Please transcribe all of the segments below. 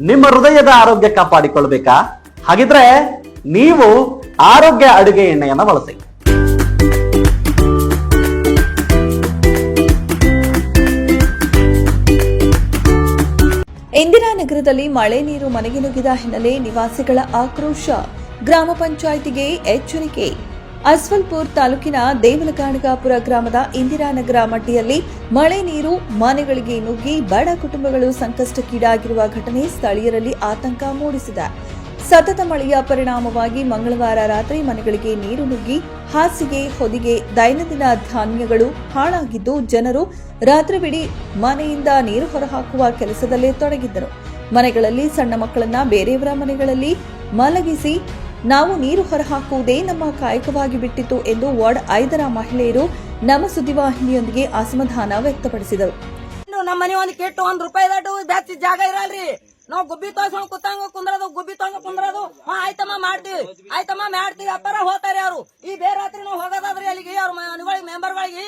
ನಿಮ್ಮ ಹೃದಯದ ಆರೋಗ್ಯ ಕಾಪಾಡಿಕೊಳ್ಬೇಕಾ? ಹಾಗಿದ್ರೆ ನೀವು ಆರೋಗ್ಯ ಅಡುಗೆ ಎಣ್ಣೆಯನ್ನ ಬಳಸಿ. ಇಂದಿರಾನಗರದಲ್ಲಿ ಮಳೆ ನೀರು ಮನೆಗೆ ನುಗ್ಗಿದ ಹಿನ್ನೆಲೆ ನಿವಾಸಿಗಳ ಆಕ್ರೋಶ. ಗ್ರಾಮ ಪಂಚಾಯಿತಿಗೆ ಎಚ್ಚರಿಕೆ. ಅಸ್ವಲ್ಪುರ್ ತಾಲೂಕಿನ ದೇವಲಗಾಣಗಾಪುರ ಗ್ರಾಮದ ಇಂದಿರಾನಗರ ಮಟ್ಟಿಯಲ್ಲಿ ಮಳೆ ನೀರು, ಮನೆಗಳಿಗೆ ನುಗ್ಗಿ, ಬಡ ಕುಟುಂಬಗಳು ಸಂಕಷ್ಟಕ್ಕೀಡಾಗಿರುವ ಘಟನೆ ಸ್ಥಳೀಯರಲ್ಲಿ ಆತಂಕ ಮೂಡಿಸಿದೆ. ಸತತ ಮಳೆಯ ಪರಿಣಾಮವಾಗಿ ಮಂಗಳವಾರ ರಾತ್ರಿ ಮನೆಗಳಿಗೆ ನೀರು ನುಗ್ಗಿ, ಹಾಸಿಗೆ, ಹೊದಿಗೆ, ದೈನಂದಿನ ಧಾನ್ಯಗಳು ಹಾಳಾಗಿದ್ದು ಜನರು ರಾತ್ರಿವಿಡೀ ಮನೆಯಿಂದ ನೀರು ಹೊರಹಾಕುವ ಕೆಲಸದಲ್ಲೇ ತೊಡಗಿದ್ದರು. ಮನೆಗಳಲ್ಲಿ ಸಣ್ಣ ಮಕ್ಕಳನ್ನ ಬೇರೆಯವರ ಮನೆಗಳಲ್ಲಿ ಮಲಗಿಸಿ ನಾವು ನೀರು ಹೊರಹಾಕುವುದೇ ನಮ್ಮ ಕಾಯಕವಾಗಿ ಬಿಟ್ಟಿತು ಎಂದು ವಾರ್ಡ್ ಐದರ ಮಹಿಳೆಯರು ನಮ್ಮ ಸುದ್ದಿವಾಹಿನಿಯೊಂದಿಗೆ ಅಸಮಾಧಾನ ವ್ಯಕ್ತಪಡಿಸಿದರು. ಇನ್ನು ನಮ್ಮ ಮನೆ ಒಂದು ಕೆಟ್ಟು ಒಂದ್ ರೂಪಾಯಿ ದಾಟು ಬ್ಯಾಚ್ ಜಾಗ ಇರಲ್ರಿ. ನಾವು ಗುಬ್ಬಿ ತೋರ್ಸ್ಕೊಂಡ್ ಕುತ್ತಂಗ ಕುಂದ್ರದು ಗುಬ್ಬಿ ತೋಂಗ ಕುಂದ್ರದು. ಹಾ ಆಯ್ತಮ್ಮ ಮಾಡ್ತೀವಿ. ಆಯ್ತಮ್ಮ ಮಾಡ್ತೀವಿ. ಅಪ್ಪರ ಹೋಗ್ತಾರೆ ಯಾರು? ಈ ಬೇರೆ ರಾತ್ರಿ ನಾವು ಹೋಗೋದಾದ್ರೆ ಅಲ್ಲಿಗೆ ಅವ್ರ ಮನೆಗಳಿಗೆ ಮೆಂಬರ್ಗಳಿಗೆ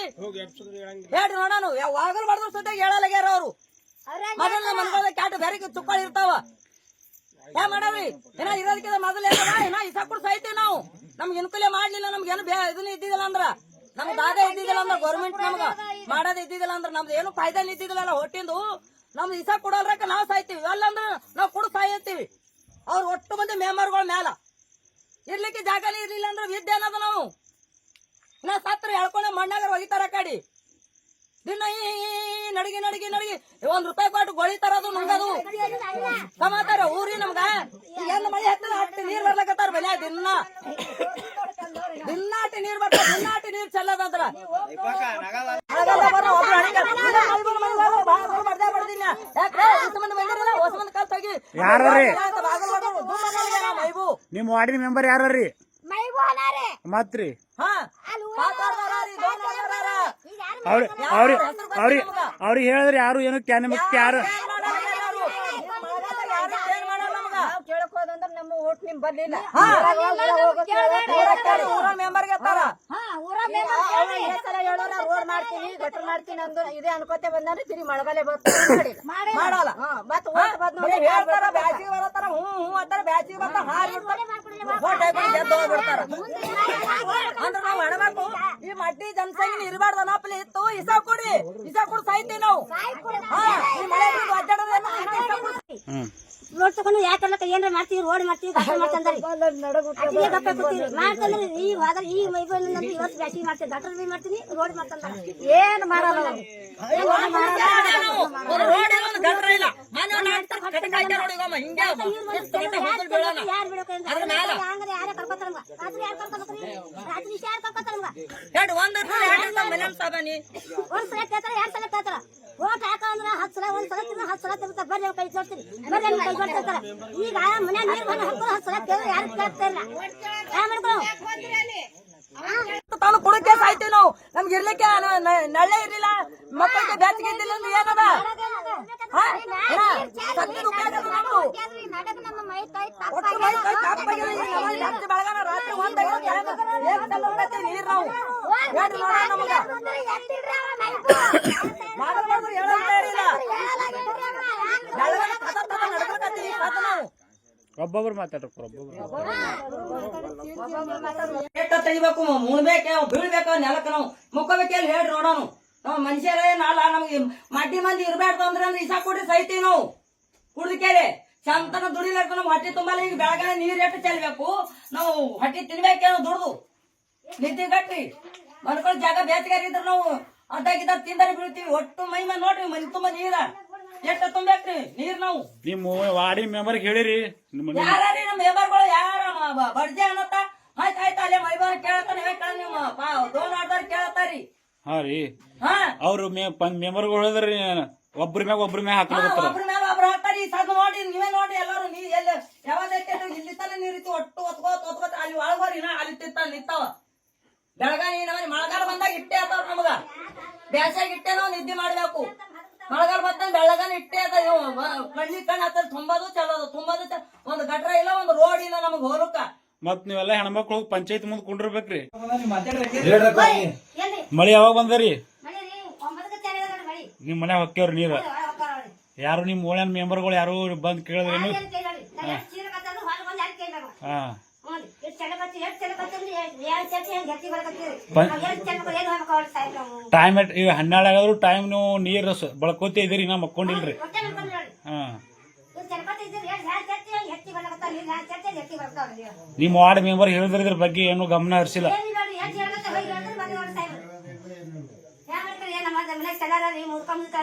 ಹೇಳ್ರಿ ನೋಡೋಣ. ಯಾವಾಗಲೂ ಮಾಡಿದ್ರು ಸದ್ಯ ಹೇಳಲಾಗ್ಯಾರ ಅವರು. ಮೊದಲ ಮನೆಗಳ ಕ್ಯಾಟ್ ಬೇರೆ ಚುಕ್ಕಳಿ ಇರ್ತಾವ. ಯಾ ಮಾಡವ್ರಿ ಏನ ಇರೋದಕ್ಕಿಂತ ಮೊದಲೇ ಏನ ಇಸ ಕೂಡ ಸಾಯ್ತೀವಿ ನಾವು? ನಮ್ಗೆ ಇನ್ಕೂಲೆ ಮಾಡ್ಲಿಲ್ಲ, ನಮ್ಗೆ ಏನು ಇದನ್ನ ಇದ್ದಿದ್ದಿಲ್ಲ ಅಂದ್ರ? ನಮ್ಗೆ ದಾದ ಇದ್ದಿದ್ದಿಲ್ಲ ಅಂದ್ರ ಗೌರ್ಮೆಂಟ್ ನಮ್ಗ ಮಾಡೋದ್ ಇದ್ದಿದ್ದಿಲ್ಲ ಅಂದ್ರ ನಮ್ದು ಏನು ಫಾಯ್ದಾ ಇದ್ದಿದ್ದಿಲ್ಲ ಹೊಟ್ಟಿಂದು? ನಮ್ದು ಇಸ ಕೊಡಲ್ರಕ್ಕ ನಾವು ಸಾಯ್ತೀವಿ. ಅಲ್ಲ ಅಂದ್ರ ನಾವು ಕುಡ್ ಸಾಯ್ತೀವಿ. ಅವ್ರ ಒಟ್ಟು ಮಂದಿ ಮೆಂಬರ್ಗಳ ಮ್ಯಾಲ. ಇರ್ಲಿಕ್ಕೆ ಜಾಗನೇ ಇರ್ಲಿಲ್ಲ ಅಂದ್ರೆ ವಿದ್ಯೆ ಅನ್ನೋದು ನಾವು. ನಾ ಸತ್ರ ಹೇಳ್ಕೊಂಡ ಮಣ್ಣಾಗ ಒಗಿತಾರ ಕಡಿ. ದಿನ ಈ ನಡಗಿ ನಡಗಿ ನಡಗಿ. ಒಂದ್ ರೂಪಾಯಿ ಕೊಟ್ಟು ಗೋಳಿ ತರೋದು ನುಂಗದು ಸಮಾತಾರ ಊರಿ ನಮ್ಗ. ಎಲ್ಲ ಮಳೆ ಹತ್ತಿರ ಅಟ್ಟಿ ನೀರ್ ಬರ್ಲಕತ್ತಾರ ಮನ್ಯಾಗ ದಿನ. ದಿನಾಟಿ ನೀರ್ ಬರ್ತಾವ ದಿನಾಟಿ ನೀರ್ ಚೆಲ್ಲದಂದ್ರ. ಯಾರ್ರೀ? ಬಾಗಲ್ ಹೊಡ್ದು, ಧೂಮ ಮನೆಗೆ ನಾ ಮೈಬು. ನಿಮ್ ವಾರ್ಡಿನ ಮೆಂಬರ್ ಯಾರ್ರಿ? ಮತ್ರಿ? ಹಾ ಮಾತಾಡ್ತಾರ ರೀ, ದೋನ್ ಮಾತಾಡ್ತಾರ. ಅವ್ರಿ ಅವ್ರಿ ಅವ್ರಿ ಅವ್ರಿಗೆ ಹೇಳಿದ್ರೆ ಯಾರು ಏನು ಕ್ಯಾ ನಿಮಗ್ ಯಾರು ಏನ್ ಮಾಡಲ್ಲ ಯಾರು? ನಿಮ್ ಮಳೆಗಾಲ ಯಾರು ಏನ್ ಮಾಡಲ್ಲ ನಮ್ಗ? ಹಾ. ಊರಕ್ಕೆ ಊರ ಮೆಂಬರ್ಗೆ ಎತ್ತಾರ. ರೋಡ್ ಮಾಡ್ತೀನಿ ಗಟ್ರ ಮಾಡ್ತೀನಿ ಅಂದ್ರು ಇದೇ ಅನ್ಕೋತೆ ಬಂದ್ರೆ ತಿರುಗಿ ಮಳೆಗಾಲ ಬರ್ತಾರೆ ಮಾಡಲ್ಲ ಮತ್ ಹಾ, ಬರೀ ಹೇಳ್ತಾರ ಬ್ಯಾಸಿಗೆ ಬರತ್ತಾರ ಹ್ಞೂ ಹ್ಞೂ ಅಂತಾರ ಬ್ಯಾಸಿಗೆ ಬರ್ತಾರ ಹಾರಿ ಬಿಡ್ತಾರ vote ಹಾಕ್ಬಿಟ್ಟು ಗೆದ್ದು ಹೋಗ್ಬಿಡ್ತಾರ ಅಂದ್ರ ನಾವ್ ಮಾಡಬೇಕು ಈ ಮಡ್ಡಿ ಜನಸಂಖ್ಯೆ ಇರಬಾರ್ದು ಅನ್ನೋಪ್ಲಿ ಇತ್ತು ಇಸ ಕೊಡಿ ಇಸ ಕೊಡಿ ಸಾಯ್ತೀವಿ ನಾವು ಹಾ ಈ ಮಳೆ ಬಿದ್ದು ಅಡ್ಡಾಡೋದೇನು ಇಸ ಕೊಡಿ. ಹ್ಮ್ ರೋಡ್ ತಗೊಂಡು ಯಾಕಲ್ಲ ಏನ್ರ ಮಾಡ್ತೀವಿ ರೋಡ್ ಮಾಡ್ತೀವಿ ಗಾಡಿ ಮಾಡ್ತಂದ್ರಿ ಅದೇ ಗಪ್ಪ ಕೂತೀವಿ ಮಾಡ್ತಂದ್ರಿ ಈ ವಾದ ಈ ಮೈಬಲ್ ನಂದು ಇವತ್ತು ಬ್ಯಾಸಿಗೆ ಮಾಡ್ತೀವಿ ಡಾಕ್ಟರ್ ಬಿ ಮಾಡ್ತೀನಿ ರೋಡ್ ಮಾಡ್ತಂದ್ರ ಏನ್ ಮಾಡಲ್ಲ. ಯಾರ್ ಬಿಡೋಕೆ ನಮ್ಗ? ರಾತ್ರಿ ಯಾರ್? ರಾತ್ರಿ ಇಷ್ಟ ಯಾರ್ ಕರ್ಕೊತಾರ ನಮ್ಗ? ಎರಡು ಒಂದ್ ಹತ್ರ ಎರಡು ಹತ್ರ ಸಾಬಾನಿ ಒಂದ್ ಸಲ ಕೇಳ್ತಾರ ಎರಡ್ ಸಲ ಕೇಳ್ತಾರ. ಓಟ್ ಹಾಕ ಅಂದ್ರ ಹತ್ತು ಸಲ ಒಂದ್ ಸಲ ತಿನ್ನ ಹತ್ತು ಸಲ ತಿರ್ತಾರ ಬರ್ರಿ ಅವ್ರ್ ಕೈ ಜೋಡ್ತೀನಿ ಬರ್ರಿ ಅವ್ರ್ ಕೈ ಜೋಡ್ತಿರ್ತಾರ ಈಗ ಮನೆ ನೀರ್ ಬಂದು ಹಾಕೋದು ಹತ್ತು ಸಲ ಕೇಳಿದ್ರೆ ಯಾರು ಕೇಳ್ತಾ ಇಲ್ಲ. ತಾನು ಕುಡಕ್ಕೆ ಸಾಯ್ತೀವಿ ನಾವು. ನಮ್ಗೆ ಇರ್ಲಿಕ್ಕೆ ನಳ್ಳೆ ಇರ್ಲಿಲ್ಲ. ಮಕ್ಕಳಿಗೆ ಬ್ಯಾಚಿಗೆ ಇದ್ದಿಲ್ಲ ಅಂದ್ರೆ ಏನದ? ಸತ್ತಿದ ಉಪಯೋಗ ನಮ್ದು. ಒಬ್ಬೊಬ್ರು ಮಾತಾಡ್ರಿ ಒಬ್ಬೊಬ್ರು ತೆಗಿಬೇಕು ಮುಣ್ಬೇಕು ಬೀಳ್ಬೇಕು ನೆಲಕ್ಕೆ ನಾವು. ಮುಕ್ಕೋಬೇಕು ಎಲ್ಲಿ ಹೇಳ್ರಿ ನೋಡೋಣ ನಾವು ಮನುಷ್ಯರೇ ನಾಳ ನಮ್ಗೆ ಮಡ್ಡಿ ಮಂದಿ ಇರ್ಬಾರ್ದು ಅಂದ್ರೆ ಅಂದ್ರೆ ಇಸ ಕೊಡ್ರಿ ಸಹಿತೀವಿ ನಾವು. ಕುಡ್ದಕೇಳಿ ಚಂತನ ದುಡಿಲಕ್ಕ ನಮ್ ಹೊಟ್ಟೆ ತುಂಬಲ್ಲ ಈಗ ಬೆಳಗಾನೆ ನೀರ್ ಎಟ್ಟು ಚೆಲ್ಬೇಕು. ನಾವು ಹೊಟ್ಟೆ ತಿನ್ಬೇಕೇನೋ ದುಡ್ದು. ನಿದ್ದೆ ಕಟ್ಟಿ ಮನ್ಕೊಳ್ ಜಾಗ ಬೇಸಿಗೆ ಇದ್ರೆ ನಾವು ಅದಾಗಿದ್ದ ತಿಂದರೆ ಬೀಳ್ತೀವಿ. ಒಟ್ಟು ಮೈ ಮೇಲೆ ನೋಡ್ರಿ ಮನೆ ತುಂಬ ನೀರ. ಎಷ್ಟು ತುಂಬೇಕ್ರಿ ನೀರ್ ನಾವು? ನಿಮ್ಮ ವಾರ್ಡಿ ಮೆಂಬರ್ ಹೇಳಿರಿ ಯಾರ್ಯಾರಿ ನಮ್ಮ ಮೆಂಬರ್ಗಳು ಯಾರ ಬಡ್ಜೆ ಅನ್ನತ್ತ? ಆಯ್ತು ಆಯ್ತು ಅಲ್ಲೇ ಮೈಬಾರ ಕೇಳತ್ತ ನೀವೇ ಕೇಳ ನಿಮ್ಮ ದೋನ್ ಆಡ್ದಾರ ಕೇಳತ್ತಾರಿ ಹಾ ರೀ. ಅವ್ರು ಮೆಂಬರ್ಗಳು ಒಬ್ರ ಮ್ಯಾಗ ಒಬ್ರ ಮ್ಯಾಗ ಹಾಕ್ಲಕತ್ತಾರ ಒಬ್ರ ಮ್ಯಾಗ ಒಬ್ರು ಈ ಸದ್ ನೋಡಿ ನೀವೇ ನೋಡಿ ಎಲ್ಲರೂ ನೀ ಎಲ್ಲಿ ಯಾವಾಗ ಐತೆ ಇಲ್ಲಿ ತಾನೇ ನೀರ್ ಇತ್ತು ಒಟ್ಟು ಒತ್ಕೋತ್ ಒತ್ಕೋತ್ ಅಲ್ಲಿ ಒಳಗೋರಿ ನಾ ಅಲ್ಲಿ ತಿತ್ತ ನಿಂತಾವ. ಬೆಳಗಾವಿ ನಮ್ಮನೆ ಮಳೆಗಾಲ ಬಂದಾಗ ಇಟ್ಟೆ ಆತಾವ ನಮಗ. ಬ್ಯಾಸಾಗ ಇಟ್ಟೆ ನಾವು ನಿದ್ದೆ ಮಾಡ್ಬೇಕು. ಮಳೆಗಾಲ ಬಂದ ಬೆಳಗಾನ ಇಟ್ಟೆ ಅದ ಕಣ್ಣಿ ಕಣ್ಣು ಹತ್ತ ತುಂಬದು ಚಲೋದು ತುಂಬದು ಚ- ಒಂದು ಗಟ್ರ ಇಲ್ಲ ಒಂದು ರೋಡ್ ಇಲ್ಲ ನಮಗ್ ಹೋಲಕ್ಕ ಮತ್ ನೀವೆಲ್ಲ ಹೆಣ್ಮಕ್ಳು ಪಂಚಾಯತ್ ಮುಂದ್ ಕುಂಡಿರ್ಬೇಕ್ರಿ. ಮಳಿ ಯಾವಾಗ ಬಂದರಿ? ಅದ ನಿಮ್ ಮನೆ ಹೊಕ್ಕೇವ್ರಿ ನೀರ. ಯಾರು ನಿಮ್ಮ ಓಣ್ಯಾನ ಮೆಂಬರ್ಗಳು ಯಾರು ಬಂದು ಕೇಳಿದ್ರೇನು ಯಾರ್ ಹಾ. ಟೈಮ್ ಈಗ ಹನ್ನೆರಡು ಆಗಾದ್ರು ಟೈಮ್ ನೀವು ನೀರು ಬಳಕೋತಿ ಇದೀರಿ ನಾ ಮಕ್ಕೊಂಡಿಲ್ರಿ. ಹಾಂ ನಿಮ್ಮ ವಾರ್ಡ್ ಮೆಂಬರ್ ಹೇಳಿದ್ರ ಇದ್ರ ಬಗ್ಗೆ ಏನು ಗಮನ ಹರಿಸಿಲ್ಲ ಏನಿಲ್ಲ ನೋಡ್ರಿ, ಎಷ್ಟ್ ಹೇಳ್ಕೊತ ಹೋಗಿ ಅಂದ್ರೆ ಬಂದು ಅವ್ರ್ ಸಾಯ್ಬ್ರು. ಯಾರ್ ಮಾಡ್ತಾರೆ,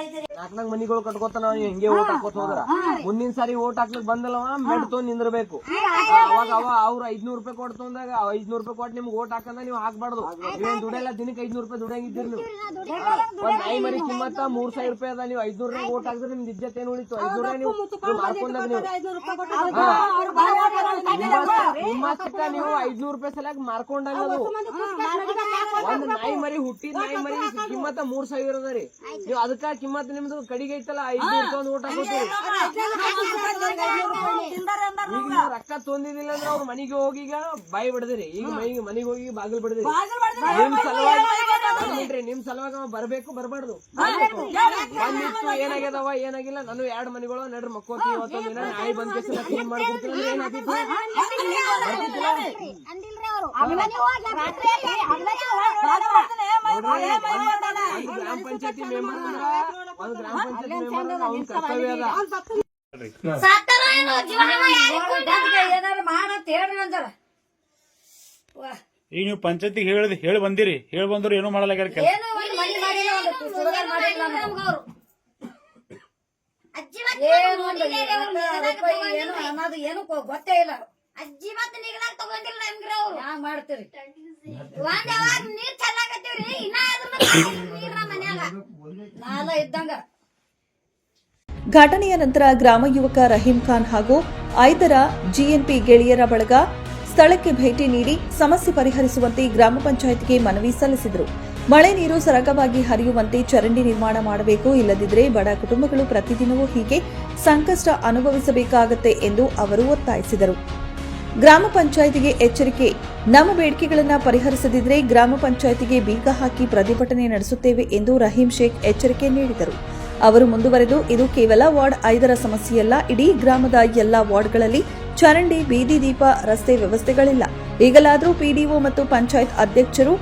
ಇದ್ದೀರಿ. ನಾಲ್ಕ್ ಮನಿಗಳು ಕಟ್ಕೋತಾನ ನಾವು ಹಿಂಗೆ ಓಟ್ ಹಾಕೋತ ಹೋದ್ರ? ಮುಂದಿನ ಸಾರಿ ಓಟ್ ಹಾಕ್ಲಿಕ್ ಬಂದಲ್ಲವ ಮೆಡ್ ತೊಗೊಂಡ್ ನಿಂದಿರ್ಬೇಕು. ಅವಾಗ ಅವ ಅವ್ರ ಐದ್ನೂರ್ ರೂಪಾಯಿ ಕೊಟ್ಟು ತೊಂದಾಗ ಐದ್ನೂರ್ ರೂಪಾಯಿ ಕೊಟ್ಟು ನಿಮ್ಗೆ ಓಟ್ ಹಾಕಂದ ನೀವು ಹಾಕ್ಬಾರ್ದು. ಏನ್ ದುಡಿಯಲ್ಲ ದಿನಕ್ಕೆ ಐದ್ನೂರ್ ರೂಪಾಯಿ ದುಡಿಯಂಗಿದ್ದೀರಿ ನೀವು. ಒಂದ್ ಐ ಮರಿ ಕಿಮ್ಮತ್ತ ಮೂರ್ ಸಾವಿರ ರೂಪಾಯಿ ಅದ ನೀವು ಐದ್ನೂರ್ ಓಟ್ ಹಾಕಿದ್ರೆ ನಿಮ್ದು ಇಜ್ಜತ್ ಏನ್ ಉಳಿತು? ಐದ್ನೂರ ನೀವು ನೀವು ಮಾರ್ಕೊಂಡಾಗ ನೀವು ಐದ್ನೂರ್ ರೂಪಾಯಿ ಸಲಕ್ ಮಾರ್ಕೊಂಡಂಗ ಅದು ಒಂದ್ ನಾಯಿ ಮರಿ ಹುಟ್ಟಿದ ನಾಯಿ ಮರಿ ಕಿಮ್ಮತ್ತ ಮೂರ್ ಸಾವಿರ ಅದ ರೀ ನೀವು ಅದಕ್ಕ ಕಿಮ್ಮತ್ ನಿಮ್ದು ಕಡಿಗೆ ಐತಲ್ಲ ಐದ್ನೂರ್ ತಗೊಂಡ್ ಊಟ ಕೊಡ್ತೀರಿ ಈಗ ನೀವು ರೊಕ್ಕ ತೊಂದಿದಿಲ್ಲ ಅಂದ್ರೆ ಅವ್ರ ಮನೆಗೆ ಹೋಗಿ ಈಗ ಬಾಯಿ ಬಿಡದಿರಿ ಈಗ ಮನೆಗೆ ಮನಿಗೆ ಹೋಗಿ ಬಾಗಿಲು ಬಿಡದಿರಿ ನಿಮ್ ಸಲುವಾಗಿ ಮಿನಿಟ್ರಿ, ನಿಮ್ ಸಲುವಾಗಿ ಅವ ಬರ್ಬೇಕು ಬರ್ಬಾರ್ದು ಬಂದಿತ್ತು ಏನಾಗ್ಯದವ ಏನಾಗಿಲ್ಲ ನಾನು ಎರಡ್ ಮನೆಗಳು ನಡ್ರಿ ಮಕ್ಕೋತಿ ಇವತ್ತೊಂದ್ ದಿನ ನಾಯಿ ಬಂದ್ ಕೇಸಿನ ಕ್ಲೀನ್ ಮಾಡ್ಕೊಡ್ತೀನಿ ಗ್ರಾಮ ಪಂಚಾಯತಿ ಮೆಂಬರ್ ಅಂದ್ರ ಒಂದ್ ಗ್ರಾಮ ಪಂಚಾಯತಿ ಮೆಂಬರ್ ಅಂದ್ರ ಅವ್ನ ಕರ್ತವ್ಯ ಅದ? ಏನಾರ ಮಾಡಂತ ಹೇಳ್ರಿ ಅಂತಾರ ಈಗ ನೀವು ಪಂಚಾಯತಿಗೆ ಹೇಳಿ ಹೇಳಿ ಬಂದಿರಿ. ಹೇಳಿ ಬಂದ್ರು ಏನೂ ಮಾಡಲ್ಲ ಕೆಲಸ? ಏನು ಒಂದು ಮನಿ ಮಾಡಿಲ್ಲ ಒಂದು ಸುಡುಗಾಡ್ ಮಾಡಿಲ್ಲ ನಮ್ಗೆ. ಅಜ್ಜಿ ಮತ್ತ್ ಏನು ಒಂದು ಮುಡಿಗೇರಿ ಅವ್ರು ನಿಗದಾಗ ರೂಪಾಯಿ ಏನು ಅನ್ನೋದು ಏನು ಗೊ- ಗೊತ್ತೇ ಇಲ್ಲ ಅಜ್ಜಿ ಮತ್ತ ನಿಗದಾಗ ತಗೊಂಡಿಲ್ಲ ನಮ್ಗ್ರಿ ಅವ್ರು. ಹ್ಯಾಂಗ ಮಾಡ್ತೀರಿ? ಒಂದ್ ಯಾವಾಗ ನೀರ್ ಚೆಲ್ಲಾಕತ್ತೀವ್ರಿ? ಇನ್ನ ಅದ್ರ ಮೇಲೆ ನೀರ್ ನಮ್ಮ ಮನ್ಯಾಗ. ನಾಲ ಇದ್ದಂಗ. ಘಟನೆಯ ನಂತರ ಗ್ರಾಮ ಯುವಕ ರಹೀಂ ಖಾನ್ ಹಾಗೂ ಐದರ ಜಿಎನ್ಪಿ ಗೆಳೆಯರ ಬಳಗ ಸ್ಥಳಕ್ಕೆ ಭೇಟಿ ನೀಡಿ ಸಮಸ್ಯೆ ಪರಿಹರಿಸುವಂತೆ ಗ್ರಾಮ ಪಂಚಾಯತ್ಗೆ ಮನವಿ ಸಲ್ಲಿಸಿದರು. ಮಳೆ ನೀರು ಸರಾಗವಾಗಿ ಹರಿಯುವಂತೆ ಚರಂಡಿ ನಿರ್ಮಾಣ ಮಾಡಬೇಕು ಇಲ್ಲದಿದ್ದರೆ ಬಡ ಕುಟುಂಬಗಳು ಪ್ರತಿದಿನವೂ ಹೀಗೆ ಸಂಕಷ್ಟ ಅನುಭವಿಸಬೇಕಾಗತ್ತೆ ಎಂದು ಅವರು ಒತ್ತಾಯಿಸಿದರು. ಗ್ರಾಮ ಪಂಚಾಯಿತಿಗೆ ಎಚ್ಚರಿಕೆ, ನಮ್ಮ ಬೇಡಿಕೆಗಳನ್ನು ಪರಿಹರಿಸದಿದ್ದರೆ ಗ್ರಾಮ ಪಂಚಾಯಿತಿಗೆ ಬೀಗ ಹಾಕಿ ಪ್ರತಿಭಟನೆ ನಡೆಸುತ್ತೇವೆ ಎಂದು ರಹೀಂ ಶೇಖ್ ಎಚ್ಚರಿಕೆ ನೀಡಿದರು. ಅವರು ಮುಂದುವರೆದು, ಇದು ಕೇವಲ ವಾರ್ಡ್ ಐದರ ಸಮಸ್ಯೆಯಲ್ಲ, ಇಡೀ ಗ್ರಾಮದ ಎಲ್ಲಾ ವಾರ್ಡ್ಗಳಲ್ಲಿ ಚರಂಡಿ, ಬೀದಿ ದೀಪ, ರಸ್ತೆ ವ್ಯವಸ್ಥೆಗಳಿಲ್ಲ. ಈಗಲಾದರೂ ಪಿಡಿಒ ಮತ್ತು ಪಂಚಾಯತ್ ಅಧ್ಯಕ್ಷರು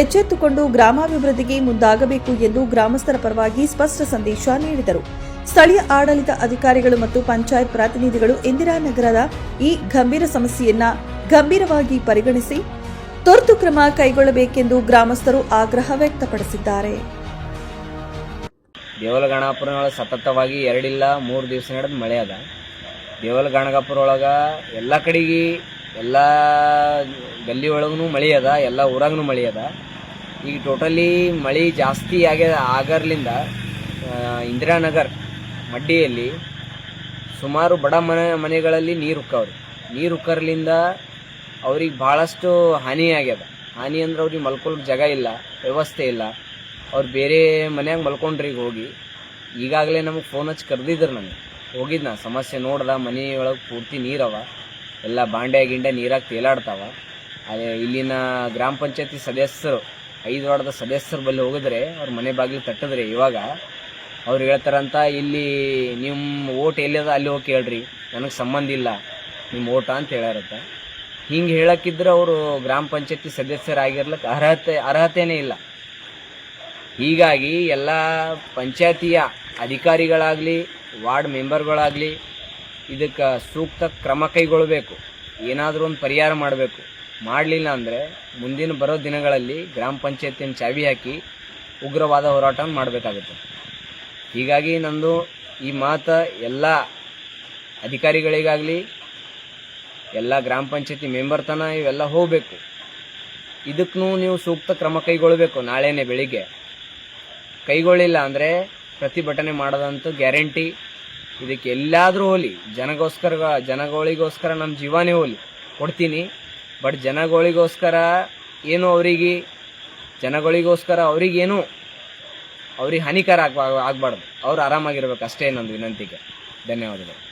ಎಚ್ಚೆತ್ತುಕೊಂಡು ಗ್ರಾಮಾಭಿವೃದ್ಧಿಗೆ ಮುಂದಾಗಬೇಕು ಎಂದು ಗ್ರಾಮಸ್ಥರ ಪರವಾಗಿ ಸ್ಪಷ್ಟ ಸಂದೇಶ ನೀಡಿದರು. ಸ್ಥಳೀಯ ಆಡಳಿತ ಅಧಿಕಾರಿಗಳು ಮತ್ತು ಪಂಚಾಯತ್ ಪ್ರತಿನಿಧಿಗಳು ಇಂದಿರಾನಗರದ ಈ ಗಂಭೀರ ಸಮಸ್ಯೆಯನ್ನ ಗಂಭೀರವಾಗಿ ಪರಿಗಣಿಸಿ ತುರ್ತು ಕ್ರಮ ಕೈಗೊಳ್ಳಬೇಕೆಂದು ಗ್ರಾಮಸ್ಥರು ಆಗ್ರಹ ವ್ಯಕ್ತಪಡಿಸಿದ್ದಾರೆ. ದೇವಲಗಣಾಪುರ ಸತತವಾಗಿ ಎರಡಿಲ್ಲ, ಮೂರು ದಿವಸ ನಡೆದ ಮಳೆ ಅದ. ದೇವಲ ಗಾಣಗಾಪುರ ಒಳಗ ಎಲ್ಲ ಕಡೆಗೆ ಎಲ್ಲ ಗಲ್ಲಿ ಒಳಗೂ ಮಳೆ ಅದ, ಎಲ್ಲ ಊರಾಗೂ ಮಳೆ ಅದ. ಈಗ ಟೋಟಲಿ ಮಳೆ ಜಾಸ್ತಿ ಆಗ್ಯದ ಆಗರ್ಲಿಂದ ಇಂದಿರಾನಗರ್ ಮಡ್ಡಿಯಲ್ಲಿ ಸುಮಾರು ಬಡ ಮನೆ, ಮನೆಗಳಲ್ಲಿ ನೀರು ಉಕ್ಕವ್ರಿ. ನೀರು ಉಕ್ಕರ್ಲಿಂದ ಅವ್ರಿಗೆ ಭಾಳಷ್ಟು ಹಾನಿ ಆಗ್ಯದ. ಹಾನಿ ಅಂದ್ರೆ ಅವ್ರಿಗೆ ಮಲ್ಕೊಳ್ಳೋಕೆ ಜಾಗ ಇಲ್ಲ, ವ್ಯವಸ್ಥೆ ಇಲ್ಲ. ಅವ್ರು ಬೇರೆ ಮನ್ಯಾಗ ಮಲ್ಕೊಂಡ್ರಿ ಈಗ ಹೋಗಿ, ಈಗಾಗಲೇ ನಮಗೆ ಫೋನ್ ಹಚ್ಚಿ ಕರೆದಿದ್ರು ನನಗೆ ಹೋಗಿದ್ದು ನಾ ಸಮಸ್ಯೆ ನೋಡ್ದೆ ಮನೆಯೊಳಗೆ ಪೂರ್ತಿ ನೀರವ. ಎಲ್ಲ ಬಾಂಡೆ ಗಿಂಡೆ ನೀರಾಗಿ ತೇಲಾಡ್ತಾವ. ಅದೇ ಇಲ್ಲಿನ ಗ್ರಾಮ ಪಂಚಾಯತಿ ಸದಸ್ಯರು, ಐದು ವಾರ್ಡದ ಸದಸ್ಯರ ಬಳಿ ಹೋಗಿದ್ರೆ ಅವ್ರ ಮನೆ ಬಾಗಿಲು ತಟ್ಟಿದ್ರೆ ಇವಾಗ ಅವ್ರು ಹೇಳ್ತಾರಂತ, ಇಲ್ಲಿ ನಿಮ್ಮ ಓಟ್ ಎಲ್ಲಿದ ಅಲ್ಲಿ ಹೋಗಿ ಕೇಳ್ರಿ. ನನಗೆ ಸಂಬಂಧ ಇಲ್ಲ. ನಿಮ್ಮ ಓಟ ಅಂತ ಹೇಳಾರತ್ತ. ಹಿಂಗೆ ಹೇಳಕ್ಕಿದ್ರೆ ಅವರು ಗ್ರಾಮ ಪಂಚಾಯತಿ ಸದಸ್ಯರಾಗಿರ್ಲಿಕ್ಕೆ ಅರ್ಹತೆ, ಅರ್ಹತೆನೇ ಇಲ್ಲ. ಹೀಗಾಗಿ ಎಲ್ಲ ಪಂಚಾಯತಿಯ ಅಧಿಕಾರಿಗಳಾಗಲಿ ವಾರ್ಡ್ ಮೆಂಬರ್ಗಳಾಗಲಿ, ಇದಕ್ಕೆ ಸೂಕ್ತ ಕ್ರಮ ಕೈಗೊಳ್ಳಬೇಕು ಏನಾದರೂ ಒಂದು ಪರಿಹಾರ ಮಾಡಬೇಕು. ಮಾಡಲಿಲ್ಲ ಅಂದರೆ ಮುಂದಿನ ಬರೋ ದಿನಗಳಲ್ಲಿ ಗ್ರಾಮ ಪಂಚಾಯತಿನ ಚಾವಿ ಹಾಕಿ ಉಗ್ರವಾದ ಹೋರಾಟ ಮಾಡಬೇಕಾಗುತ್ತೆ. ಹೀಗಾಗಿ ನಂದು ಈ ಮಾತು ಎಲ್ಲ ಅಧಿಕಾರಿಗಳಿಗಾಗಲಿ, ಎಲ್ಲ ಗ್ರಾಮ ಪಂಚಾಯತಿ ಮೆಂಬರ್ ತನ ಇವೆಲ್ಲ ಹೋಗಬೇಕು. ಇದಕ್ಕೂ ನೀವು ಸೂಕ್ತ ಕ್ರಮ ಕೈಗೊಳ್ಳಬೇಕು ನಾಳೆನೇ ಬೆಳಿಗ್ಗೆ. ಕೈಗೊಳ್ಳಿಲ್ಲ ಅಂದರೆ ಪ್ರತಿಭಟನೆ ಮಾಡೋದಂತೂ ಗ್ಯಾರಂಟಿ. ಇದಕ್ಕೆ ಎಲ್ಲಾದರೂ ಹೋಲಿ. ಜನಗೋಸ್ಕರ, ಜನಗಳಿಗೋಸ್ಕರ ನಮ್ಮ ಜೀವನೇ ಹೋಲಿ. ಕೊಡ್ತೀನಿ. ಬಟ್ ಜನಗಳಿಗೋಸ್ಕರ ಏನು ಅವರಿಗೆ? ಜನಗಳಿಗೋಸ್ಕರ ಅವರಿಗೇನು? ಅವ್ರಿಗೆ ಹಾನಿಕಾರ ಆಗ ಆಗಬಾರ್ದು. ಅವ್ರು ಆರಾಮಾಗಿರ್ಬೇಕು. ಅಷ್ಟೇ ನಂದು ವಿನಂತಿಗೆ ಧನ್ಯವಾದಗಳು.